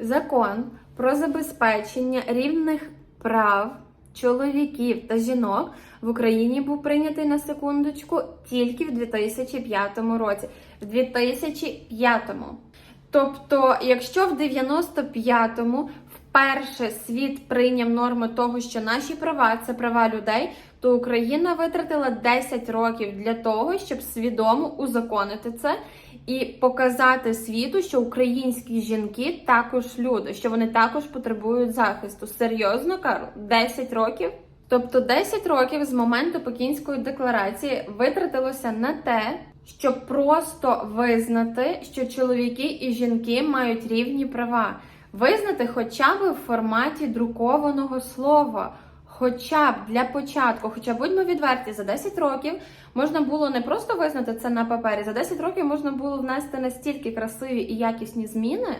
Закон про забезпечення рівних прав чоловіків та жінок в Україні був прийнятий на секундочку тільки в 2005 році. В 2005-му. Тобто, якщо в 95-му вперше світ прийняв норму того, що наші права це права людей, то Україна витратила 10 років для того, щоб свідомо узаконити це і показати світу, що українські жінки також люди, що вони також потребують захисту. Серйозно Карл? 10 років? Тобто 10 років з моменту Пекінської декларації витратилося на те, щоб просто визнати, що чоловіки і жінки мають рівні права, визнати хоча б в форматі друкованого слова. Хоча б для початку, хоча будьмо відверті, за 10 років можна було не просто визнати це на папері, за 10 років можна було внести настільки красиві і якісні зміни,